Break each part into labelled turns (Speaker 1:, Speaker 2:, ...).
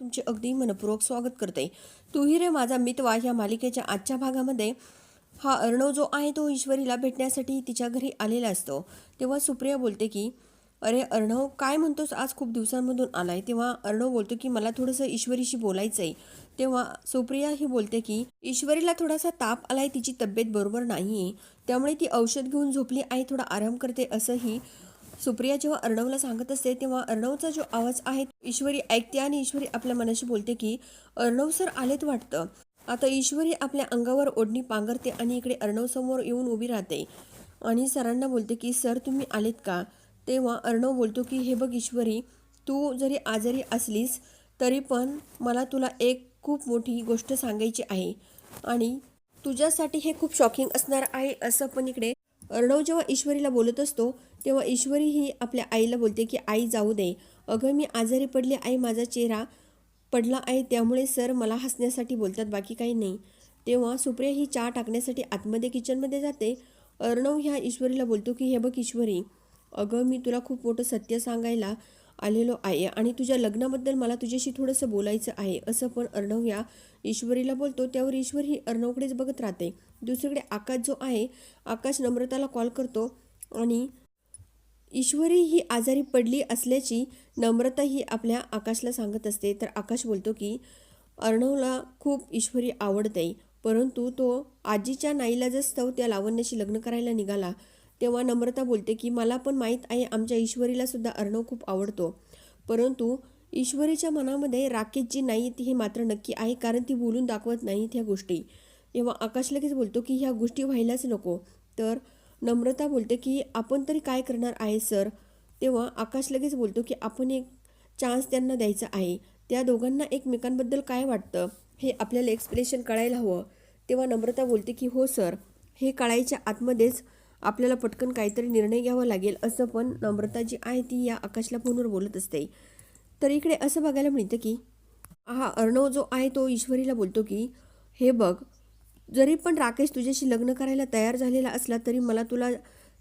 Speaker 1: तुमचे अगदी मनपूर्वक स्वागत करते. तुही रे माझा मितवा ह्या मालिकेच्या आजच्या भागामध्ये. हा अर्णव जो आहे तो ईश्वरीला भेटण्यासाठी तिच्या घरी आलेला असतो. तेव्हा सुप्रिया बोलते की अरे अर्णव काय म्हणतोस आज खूप दिवसांमधून आलाय? तेव्हा अर्णव बोलतो की मला थोडंसं ईश्वरीशी बोलायचं आहे तेव्हा सुप्रिया ही बोलते की ईश्वरीला थोडासा ताप आलाय तिची तब्येत बरोबर नाही आहे त्यामुळे ती औषध घेऊन झोपली आहे थोडा आराम करते असंही सुप्रिया जेव्हा अर्णवला सांगत असते तेव्हा अर्णवचा जो आवाज आहे ईश्वरी ऐकते आणि ईश्वरी आपल्या मनाशी बोलते की अर्णव सर आलेत वाटतं. आता ईश्वरी आपल्या अंगावर ओढणी पांघरते आणि इकडे अर्णव समोर येऊन उभी राहते. आणि सरांना बोलते की सर तुम्ही आलेत का? तेव्हा अर्णव बोलतो की हे बघ ईश्वरी तू जरी आजारी असलीस तरी पण मला तुला एक खूप मोठी गोष्ट सांगायची आहे. आणि तुझ्यासाठी हे खूप शॉकिंग असणार आहे असं पण इकडे. अर्णव जेव्हा ईश्वरीला बोलत असतो तेव्हा ईश्वरी ही आपल्या आईला बोलते की आई जाऊ दे. अगं मी आजारी पडली. आई माझा चेहरा पडला आहे. त्यामुळे सर मला हसण्यासाठी बोलतात. बाकी काही नाही. तेव्हा सुप्रिया ही चहा टाकण्यासाठी आतमध्ये किचनमध्ये जाते. अर्णव ह्या ईश्वरीला बोलतो की हे बघ ईश्वरी. अगं मी तुला खूप मोठं सत्य सांगायला आलेलो आहे आणि तुझ्या लग्नाबद्दल मला तुझ्याशी थोडंसं बोलायचं आहे. असं पण अर्णव या ईश्वरीला बोलतो. त्यावर ईश्वर ही अर्णवकडेच बघत राहते. दुसरीकडे आकाश जो आहे आकाश नम्रताला कॉल करतो आणि ईश्वरी ही आजारी पडली असल्याची नम्रता ही आपल्या आकाशला सांगत असते. तर आकाश बोलतो की अर्णवला खूप ईश्वरी आवडते परंतु तो आजीच्या नाईलाजस्तव त्या लावण्याशी लग्न करायला निघाला तेव्हा नम्रता बोलते की मला पण माहीत आहे आमच्या ईश्वरीला सुद्धा अर्णव खूप आवडतो. परंतु ईश्वरीच्या मनामध्ये राकेश जी नाही हे मात्र नक्की आहे कारण ती बोलून दाखवत नाहीत ह्या गोष्टी. तेव्हा आकाश लगेच बोलतो की ह्या गोष्टी व्हायलाच नको. तर नम्रता बोलते की आपण तरी काय करणार आहे सर? तेव्हा आकाश लगेच बोलतो की आपण एक चान्स त्यांना द्यायचा आहे. त्या दोघांना एकमेकांबद्दल काय वाटतं? हे आपल्याला एक्सप्रेशन कळायला हवं. तेव्हा नम्रता बोलते की हो सर. हे कळायच्या आतमध्येच आपल्याला पटकन काहीतरी निर्णय घ्यावा लागेल असं पण नम्रता जी आहे ती या आकाशला फोनवर बोलत असते. तर इकडे असं बघायला मिळतं की हा अर्णव जो आहे तो ईश्वरीला बोलतो की हे बघ जरी पण राकेश तुझ्याशी लग्न करायला तयार झालेला असला तरी मला तुला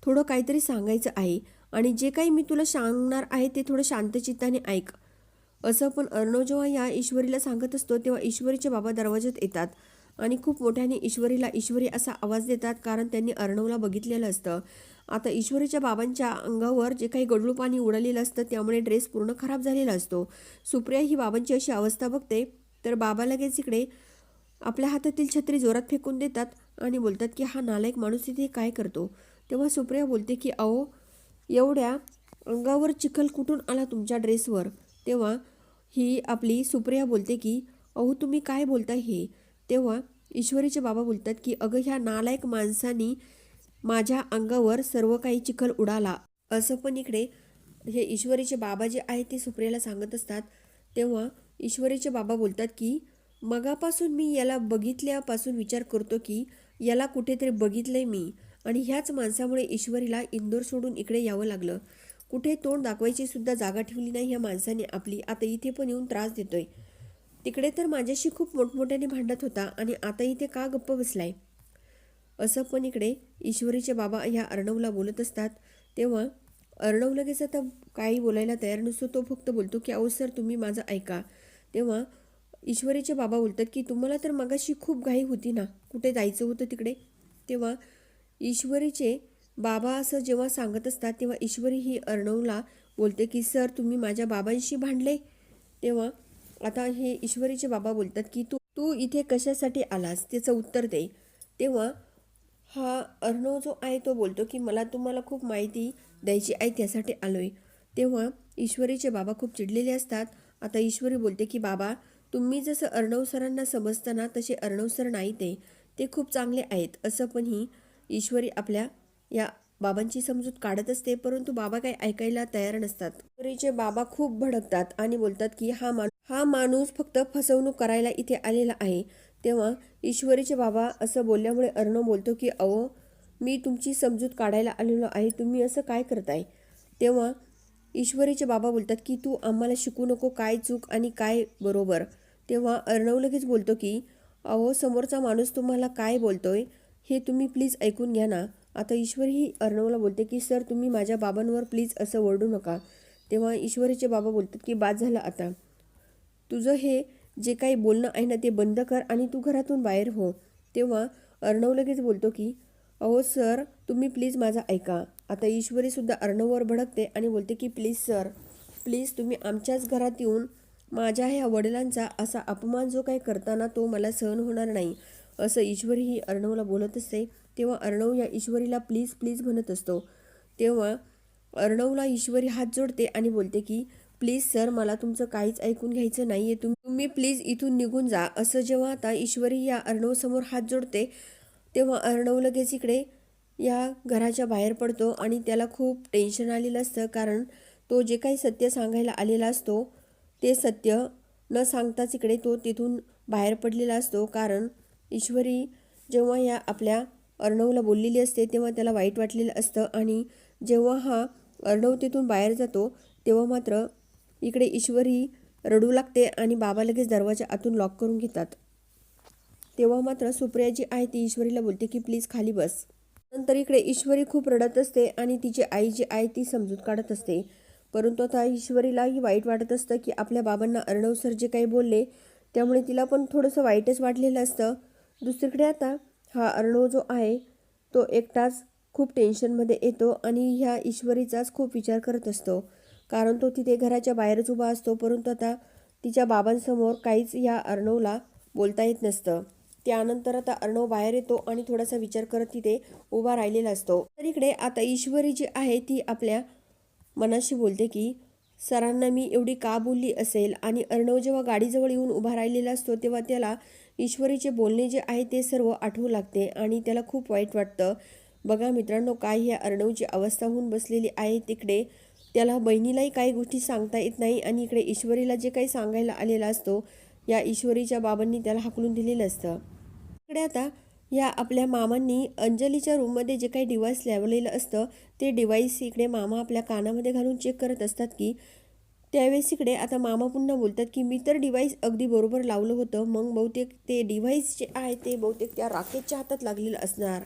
Speaker 1: थोडं काहीतरी सांगायचं आहे. आणि जे काही मी तुला सांगणार आहे ते थोडं शांतचित्ताने ऐक. असं पण अर्णव जेव्हा या ईश्वरीला सांगत असतो तेव्हा ईश्वरीचे बाबा दरवाज्यात येतात. आणि खूप मोठ्याने ईश्वरीला ईश्वरी असा आवाज देतात कारण त्यांनी अर्णवला बघितलेलं असतं. आता ईश्वरीच्या बाबांच्या अंगावर जे काही गडलू पाणी उडालेलं असतं त्यामुळे ड्रेस पूर्ण खराब झालेला असतो. सुप्रिया ही बाबांची अशी अवस्था बघते. तर बाबा लगेच इकडे आपल्या हातातील छत्री जोरात फेकून देतात आणि बोलतात की हा नालायक माणूस इथे काय करतो? तेव्हा सुप्रिया बोलते की अहो एवढ्या अंगावर चिखल कुठून आला तुमच्या ड्रेसवर? तेव्हा ही आपली सुप्रिया बोलते की अहो तुम्ही काय बोलता हे? तेव्हा ईश्वरीचे बाबा बोलतात की अगं ह्या नालायक माणसानी माझ्या अंगावर सर्व काही चिखल उडाला. असं पण इकडे हे ईश्वरीचे बाबा जे आहेत ते सुप्रियाला सांगत असतात. तेव्हा ईश्वरीचे बाबा बोलतात की मगापासून मी याला बघितल्यापासून विचार करतो की याला कुठेतरी बघितलंय मी आणि ह्याच माणसामुळे ईश्वरीला इंदोर सोडून इकडे यावं लागलं. कुठे तोंड दाखवायची सुद्धा जागा ठेवली नाही ह्या माणसाने आपली. आता इथे पण येऊन त्रास देतोय. तिकडे तर माझ्याशी खूप मोठमोठ्याने भांडत होता आणि आता इथे का गप्प बसलाय? असं पण इकडे ईश्वरीचे बाबा ह्या अर्णवला बोलत असतात. तेव्हा अर्णव लगेच आता काही बोलायला तयार नसतो तो फक्त बोलतो की अहो सर तुम्ही माझं ऐका. तेव्हा ईश्वरीचे बाबा बोलतात की तुम्हाला तर मगाशी खूप घाई होती ना? कुठे जायचं होतं तिकडे? तेव्हा ईश्वरीचे बाबा असं जेव्हा सांगत असतात तेव्हा ईश्वरी ही अर्णवला बोलते की सर तुम्ही माझ्या बाबांशी भांडले? तेव्हा आता हे ईश्वरीचे बाबा बोलतात की तू तू इथे कशासाठी आलास? त्याचं उत्तर दे. तेव्हा हा अर्णव जो आहे तो बोलतो की मला तुम्हाला खूप माहिती द्यायची आहे त्यासाठी आलो आहे तेव्हा ईश्वरीचे बाबा खूप चिडलेले असतात. आता ईश्वरी बोलते की बाबा तुम्ही जसं अर्णव सरांना समजताना तसे अर्णव सर नाही ते ते खूप चांगले आहेत असं पण ही ईश्वरी आपल्या या बाबांची समजूत काढत असते परंतु बाबा काही ऐकायला तयार नसतात. ईश्वरीचे बाबा खूप भडकतात आणि बोलतात की हा माणूस हा माणूस फक्त फसवणूक करायला इथे आलेला आहे. तेव्हा ईश्वरीचे बाबा असं बोलल्यामुळे अर्णव बोलतो की अहो मी तुमची समजूत काढायला आलेलो आहे तुम्ही असं काय करताय? तेव्हा ईश्वरीचे बाबा बोलतात की तू आम्हाला शिकू नको काय चूक आणि काय बरोबर? तेव्हा अर्णव लगेच बोलतो की अहो समोरचा माणूस तुम्हाला काय बोलतोय हे तुम्ही प्लीज ऐकून घ्या ना. आता ईश्वरही अर्णवला बोलते की सर तुम्ही माझ्या बाबांवर प्लीज असं ओरडू नका. तेव्हा ईश्वरीचे बाबा बोलतात की बाद झालं आता. तुझं हे जे काही बोलणं आहे ना ते बंद कर आणि तू घरातून बाहेर हो. तेव्हा अर्णव लगेच बोलतो की अहो सर तुम्ही प्लीज माझा ऐका. आता ईश्वरीसुद्धा अर्णववर भडकते आणि बोलते की प्लीज सर प्लीज तुम्ही आमच्याच घरात येऊन माझ्या ह्या वडिलांचा असा अपमान जो काही करताना तो मला सहन होणार नाही असं ईश्वरी ही अर्णवला बोलत असते. तेव्हा अर्णव या ईश्वरीला प्लीज प्लीज म्हणत असतो. तेव्हा अर्णवला ईश्वरी हात जोडते आणि बोलते की प्लीज सर मला तुमचं काहीच ऐकून घ्यायचं नाही आहे तुम्ही तुम्ही प्लीज इथून निघून जा. असं जेव्हा आता ईश्वरी या अर्णवसमोर हात जोडते तेव्हा अर्णव लगेच इकडे या घराच्या बाहेर पडतो आणि त्याला खूप टेन्शन आलेलं असतं. कारण तो जे काही सत्य सांगायला आलेला असतो ते सत्य न सांगताच इकडे तो तिथून बाहेर पडलेला असतो. कारण ईश्वरी जेव्हा या आपल्या अर्णवला बोललेली असते तेव्हा त्याला वाईट वाटलेलं असतं. आणि जेव्हा हा अर्णव तिथून बाहेर जातो तेव्हा मात्र इकडे ईश्वरी रडू लागते आणि बाबा लगेच दरवाजा आतून लॉक करून घेतात. तेव्हा मात्र सुप्रिया जी आहे ती ईश्वरीला बोलते की प्लीज खाली बस. नंतर इकडे ईश्वरी खूप रडत असते आणि तिची आई जी आहे ती समजूत काढत असते. परंतु आता ईश्वरीलाही वाईट वाटत असतं की आपल्या बाबांना अर्णव सर जे काही बोलले त्यामुळे तिला पण थोडंसं वाईटच वाटलेलं असतं. दुसरीकडे आता हा अर्णव जो आहे तो एकटाच खूप टेन्शनमध्ये येतो आणि ह्या ईश्वरीचाच खूप विचार करत असतो. कारण तो तिथे घराच्या बाहेरच उभा असतो परंतु आता तिच्या बाबांसमोर काहीच या अर्णवला बोलता येत नसतं. त्यानंतर आता अर्णव बाहेर येतो आणि थोडासा विचार करत तिथे उभा राहिलेला असतो. तर इकडे आता ईश्वरी जी आहे ती आपल्या मनाशी बोलते की सरांना मी एवढी का बोलली असेल? आणि अर्णव जेव्हा गाडीजवळ येऊन उभा राहिलेला असतो तेव्हा त्याला ईश्वरीचे बोलणे जे आहे ते सर्व आठवू लागते आणि त्याला खूप वाईट वाटतं. बघा मित्रांनो काय ह्या अर्णवची अवस्था होऊन बसलेली आहे तिकडे. त्याला बहिणीलाही काही गोष्टी सांगता येत नाही आणि इकडे ईश्वरीला जे काही सांगायला आलेला असतो या ईश्वरीच्या बाबांनी त्याला हाकलून दिलेलं असतं. इकडे आता या आपल्या मामांनी अंजलीच्या रूममध्ये जे काही डिव्हाइस लावलेलं असतं ते डिव्हाइस इकडे मामा आपल्या कानामध्ये घालून चेक करत असतात की त्यावेळेस इकडे आता मामा पुन्हा बोलतात की मी तर डिव्हाइस अगदी बरोबर लावलं होतं मग बहुतेक ते डिव्हाइस जे आहे ते बहुतेक त्या राकेशच्या हातात लागलेलं असणार.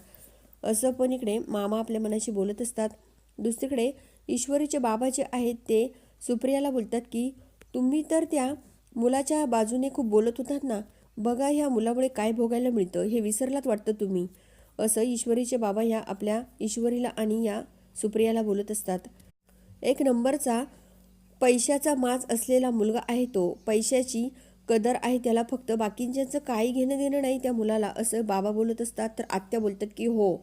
Speaker 1: असं पण इकडे मामा आपल्या मनाशी बोलत असतात. दुसरीकडे ईश्वरीचे बाबा जे आहेत ते सुप्रियाला बोलतात की तुम्ही तर त्या मुलाच्या बाजूने खूप बोलत होतात ना बघा ह्या मुलामुळे काय भोगायला मिळतं हे विसरलात वाटतं तुम्ही? असं ईश्वरीचे बाबा ह्या आपल्या ईश्वरीला आणि या सुप्रियाला बोलत असतात. एक नंबरचा पैशाचा माज असलेला मुलगा आहे तो. पैशाची कदर आहे त्याला फक्त. बाकीच्यांचं काही घेणं देणं नाही त्या मुलाला असं बाबा बोलत असतात. तर आत्या बोलतात की हो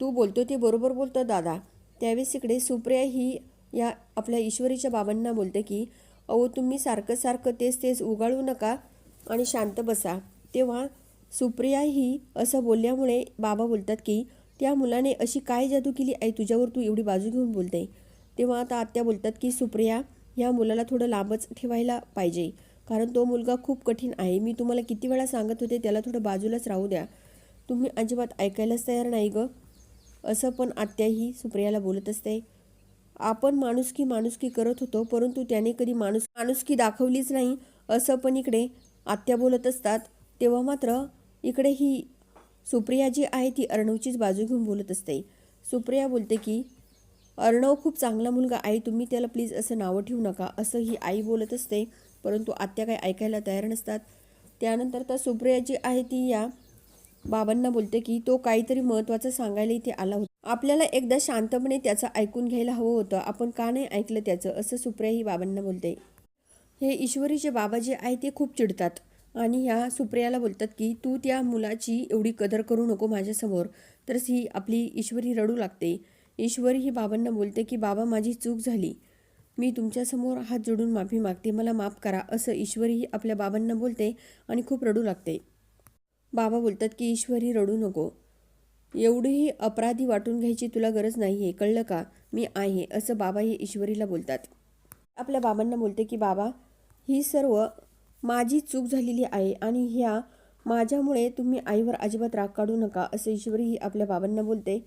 Speaker 1: तू बोलतो ते बरोबर बोलतो दादा. त्यावेळेस इकडे सुप्रिया ही या आपल्या ईश्वरीच्या बाबांना बोलते की अहो तुम्ही सारखं सारखं तेच तेच उगाळू नका. आणि शांत बसा. तेव्हा सुप्रिया ही असं बोलल्यामुळे बाबा बोलतात की त्या मुलाने अशी काय जादू केली? आई तुझ्यावर तू एवढी बाजू घेऊन बोलते. तेव्हा आता आत्या बोलतात की सुप्रिया ह्या मुलाला थोडं लांबच ठेवायला पाहिजे. कारण तो मुलगा खूप कठीण आहे. मी तुम्हाला किती वेळा सांगत होते त्याला थोडं बाजूलाच राहू द्या. तुम्ही अजिबात ऐकायलाच तयार नाही गं. असं पण आत्याही सुप्रियाला बोलत असते. आपण माणुसकी माणुसकी करत होतो परंतु त्याने कधी माणूस माणुसकी दाखवलीच नाही. असं पण इकडे आत्या बोलत असतात तेव्हा मात्र इकडे ही सुप्रिया जी आहे ती अर्णवचीच बाजू घेऊन बोलत असते. सुप्रिया बोलते की अर्णव खूप चांगला मुलगा आहे तुम्ही त्याला प्लीज असं नावं ठेवू नका असं ही आई बोलत असते परंतु आत्या काही ऐकायला तयार नसतात. त्यानंतर तर सुप्रिया जी आहे ती या बाबांना बोलते की तो काहीतरी महत्त्वाचं सांगायला इथे आला होता. आपल्याला एकदा शांतपणे त्याचं ऐकून घ्यायला हवं होतं. आपण का नाही ऐकलं त्याचं? असं सुप्रिया ही बाबांना बोलते. हे ईश्वरीचे बाबा जे आहे ते खूप चिडतात. आणि ह्या सुप्रियाला बोलतात की तू त्या मुलाची एवढी कदर करू नको माझ्यासमोर तरच ही आपली ईश्वरी रडू लागते. ईश्वरी ही बाबांना बोलते की बाबा माझी चूक झाली. मी तुमच्यासमोर हात जोडून माफी मागते. मला माफ करा. असं ईश्वरी ही आपल्या बाबांना बोलते आणि खूप रडू लागते. बाबा बोलतात की ईश्वरी रडू नको. एवढीही अपराधी वाटून घ्यायची तुला गरज नाही आहे कळलं का? मी आहे. असं बाबा हे ईश्वरीला बोलतात. आपल्या बाबांना बोलते की बाबा ही सर्व माझी चूक झालेली आहे आणि ह्या माझ्यामुळे तुम्ही आईवर अजिबात राग काढू नका असं ईश्वरी ही आपल्या बाबांना बोलते.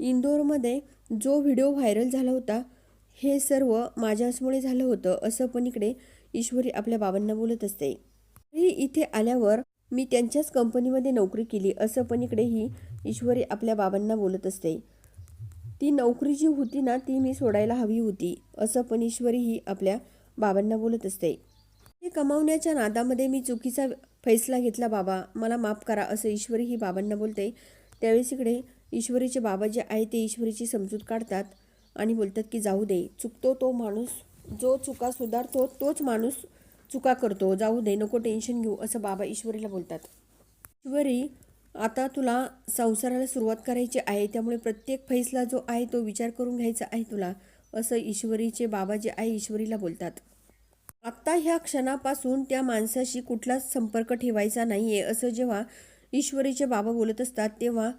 Speaker 1: इंदोरमध्ये जो व्हिडिओ व्हायरल झाला होता हे सर्व माझ्याचमुळे झालं होतं असं पण इकडे ईश्वरी आपल्या बाबांना बोलत असते. ही इथे आल्यावर मी त्यांच्याच कंपनीमध्ये नोकरी केली असं पण इकडे ही ईश्वरी आपल्या बाबांना बोलत असते. ती नोकरी जी होती ना ती मी सोडायला हवी होती असं पण ईश्वरी ही आपल्या बाबांना बोलत असते. हे कमावण्याच्या नादामध्ये मी चुकीचा फैसला घेतला बाबा. मला माफ करा असं ईश्वरी ही बाबांना बोलते. त्यावेळेस इकडे ईश्वरीचे बाबा जे आहे ते ईश्वरीची समजूत काढतात आणि बोलतात की जाऊ दे. चुकतो तो माणूस. जो चुका सुधारतो तोच माणूस चुका करतो. जाऊ दे. नको टेन्शन घेऊ असं बाबा ईश्वरीला बोलतात. ईश्वरी आता तुला संसाराला सुरुवात करायची आहे. त्यामुळे प्रत्येक फैसला जो आहे तो विचार करून घ्यायचा आहे तुला असं ईश्वरीचे बाबा जे आहे ईश्वरीला बोलतात. आत्ता ह्या क्षणापासून त्या माणसाशी कुठलाच संपर्क ठेवायचा नाही आहे असं जेव्हा ईश्वरीचे बाबा बोलत असतात तेव्हा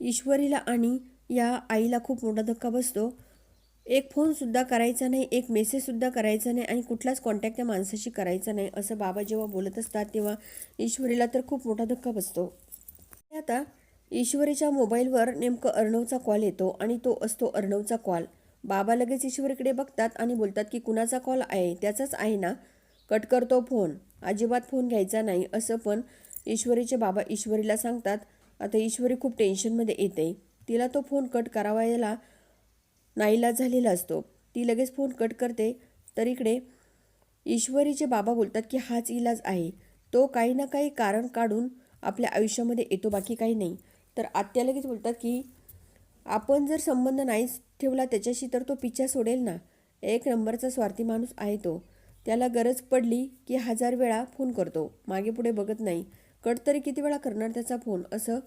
Speaker 1: ईश्वरीला आणि या आईला खूप मोठा धक्का बसतो. एक फोनसुद्धा करायचा नाही एक मेसेजसुद्धा करायचा नाही आणि कुठलाच कॉन्टॅक्ट त्या माणसाशी करायचा नाही असं बाबा जेव्हा बोलत असतात तेव्हा ईश्वरीला तर खूप मोठा धक्का बसतो. आता ईश्वरीच्या मोबाईलवर नेमकं अर्णवचा कॉल येतो आणि तो असतो अर्णवचा कॉल बाबा लगेच ईश्वरीकडे बघतात आणि बोलतात की कुणाचा कॉल आहे? त्याचाच आहे ना? कट करतो फोन अजिबात फोन घ्यायचा नाही. असं पण ईश्वरीचे बाबा ईश्वरीला सांगतात. आता ईश्वरी खूप टेन्शनमध्ये येते. तिला तो फोन कट करावायला नाईला झालेला असतो. ती लगेच फोन कट करते. तर इकडे ईश्वरीचे बाबा बोलतात की हाच इलाज आहे. तो काही ना काही कारण काढून आपल्या आयुष्यामध्ये येतो बाकी काही नाही. तर आत्या लगेच बोलतात की आपण जर संबंध नाहीच ठेवला त्याच्याशी तर तो पिच्छा सोडेल ना? एक नंबरचा स्वार्थी माणूस आहे तो. त्याला गरज पडली की हजार वेळा फोन करतो. मागे पुढे बघत नाही. कट तरी किती वेळा करणार त्याचा फोन? असं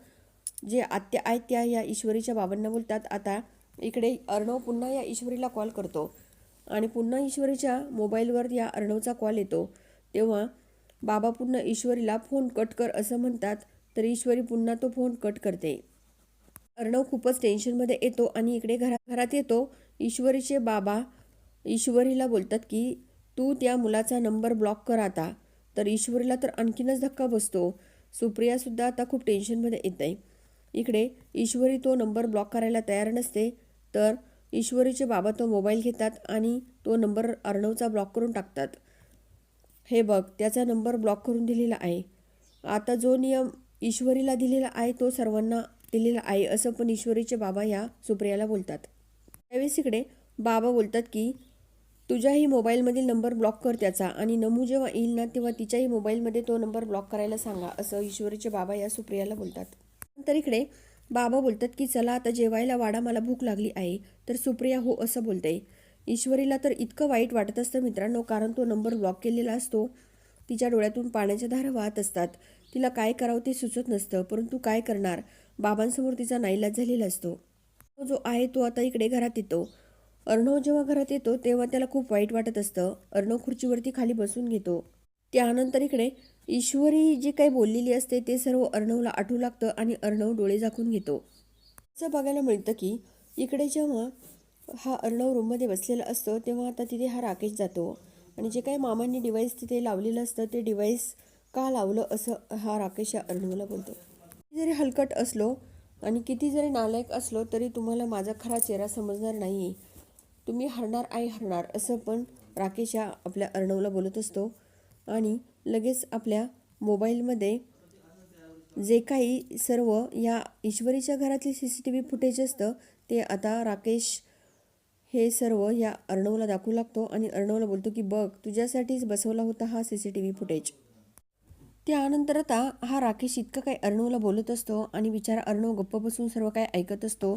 Speaker 1: जे आत्या आहेत त्या या ईश्वरीच्या बाबांना बोलतात. आता इकडे अर्णव पुन्हा या ईश्वरीला कॉल करतो. आणि पुन्हा ईश्वरीच्या मोबाईलवर या अर्णवचा कॉल येतो. तेव्हा बाबा पुन्हा ईश्वरीला फोन कट कर असं म्हणतात. तर ईश्वरी पुन्हा तो फोन कट करते. अर्णव खूपच टेन्शनमध्ये येतो आणि इकडे घरा घरात येतो. ईश्वरीचे बाबा ईश्वरीला बोलतात की तू त्या मुलाचा नंबर ब्लॉक कर आता. तर ईश्वरीला तर आणखीनच धक्का बसतो. सुप्रियासुद्धा आता खूप टेन्शनमध्ये येत आहे. इकडे ईश्वरी तो नंबर ब्लॉक करायला तयार नसते तर ईश्वरीचे बाबा तो मोबाईल घेतात आणि तो नंबर अर्णवचा ब्लॉक करून टाकतात. हे बघ त्याचा नंबर ब्लॉक करून दिलेला आहे. आता जो नियम ईश्वरीला दिलेला आहे तो सर्वांना दिलेला आहे असं पण ईश्वरीचे बाबा या सुप्रियाला बोलतात. त्यावेळेस इकडे बाबा बोलतात की तुझ्याही मोबाईलमधील नंबर ब्लॉक कर त्याचा आणि नमू जेव्हा येईल ना तेव्हा तिच्याही मोबाईलमध्ये तो नंबर ब्लॉक करायला सांगा असं ईश्वरीचे बाबा या सुप्रियाला बोलतात. नंतर इकडे बाबा बोलतात की चला आता जेवायला वाडा मला भूक लागली आहे तर सुप्रिया हो असं बोलते. ईश्वरीला तर इतकं वाईट वाटत असतं मित्रांनो कारण तो नंबर ब्लॉक केलेला असतो. तिच्या डोळ्यातून पाण्याच्या धारा वाहत असतात. तिला काय करावं ते सुचत नसतं परंतु काय करणार? बाबांसमोर तिचा नाईलाज झालेला असतो. तो जो आहे तो आता इकडे घरात येतो. अर्णव जेव्हा घरात येतो तेव्हा त्याला खूप वाईट वाटत असतं. अर्णव खुर्चीवरती खाली बसून घेतो. त्यानंतर इकडे ईश्वरी जी काही बोललेली असते ते सर्व अर्णवला आठवू लागतं आणि अर्णव डोळे झाकून घेतो. असं बघायला मिळतं की इकडे जेव्हा हा अर्णव रूममध्ये बसलेला असतो तेव्हा आता तिथे हा राकेश जातो. आणि जे काही मामांनी डिवाईस तिथे लावलेलं असतं ते डिवाईस का लावलं असं हा राकेश या अर्णवला बोलतो. जरी हलकट असलो आणि किती जरी नालायक असलो तरी तुम्हाला माझा खरा चेहरा समजणार नाही तुम्ही हरणार आई हरणार असं पण राकेश या आपल्या अर्णवला बोलत असतो. आणि लगेच आपल्या मोबाईलमध्ये जे काही सर्व या ईश्वरीच्या घरातले C C T V footage असतं ते आता राकेश हे सर्व या अर्णवला दाखवू लागतो आणि अर्णवला बोलतो की बघ तुझ्यासाठीच बसवला होता हा C C T V footage. त्यानंतर आता हा राकेश इतकं काही अर्णवला बोलत असतो आणि विचार अर्णव गप्प बसून सर्व काही ऐकत असतो.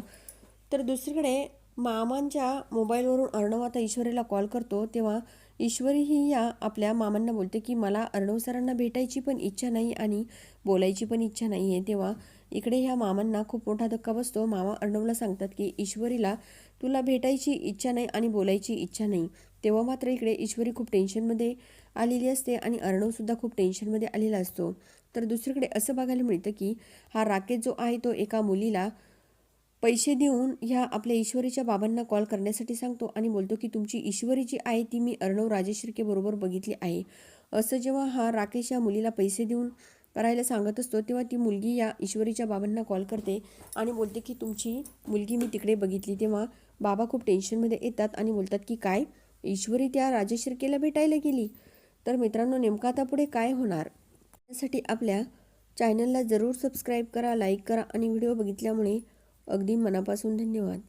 Speaker 1: तर दुसरीकडे मामांच्या मोबाईलवरून अर्णव आता ईश्वरीला कॉल करतो तेव्हा ईश्वरी ही या आपल्या मामांना बोलते की मला अर्णव सरांना भेटायची पण इच्छा नाही आणि बोलायची पण इच्छा नाही आहे तेव्हा इकडे ह्या मामांना खूप मोठा धक्का बसतो. मामा अर्णवला सांगतात की ईश्वरीला तुला भेटायची इच्छा नाही आणि बोलायची इच्छा नाही. तेव्हा मात्र इकडे ईश्वरी खूप टेन्शनमध्ये आलेली असते आणि अर्णवसुद्धा खूप टेन्शनमध्ये आलेला असतो. तर दुसरीकडे असं बघायला मिळतं की हा राकेश जो आहे तो एका मुलीला पैसे देऊन ह्या आपल्या ईश्वरीच्या बाबांना कॉल करण्यासाठी सांगतो आणि बोलतो की तुमची ईश्वरी जी आहे ती मी अर्णव राजेश शिर्केबरोबर बघितली आहे. असं जेव्हा हा राकेश या मुलीला पैसे देऊन करायला सांगत असतो तेव्हा ती मुलगी या ईश्वरीच्या बाबांना कॉल करते आणि बोलते की तुमची मुलगी मी तिकडे बघितली. तेव्हा बाबा खूप टेन्शनमध्ये येतात आणि बोलतात की काय? ईश्वरी त्या राजेश शिर्केला भेटायला गेली? तर मित्रांनो नेमकं आता पुढे काय होणार? त्यासाठी आपल्या चॅनलला जरूर सबस्क्राईब करा लाईक करा आणि व्हिडिओ बघितल्यामुळे अगदी मनापासून धन्यवाद.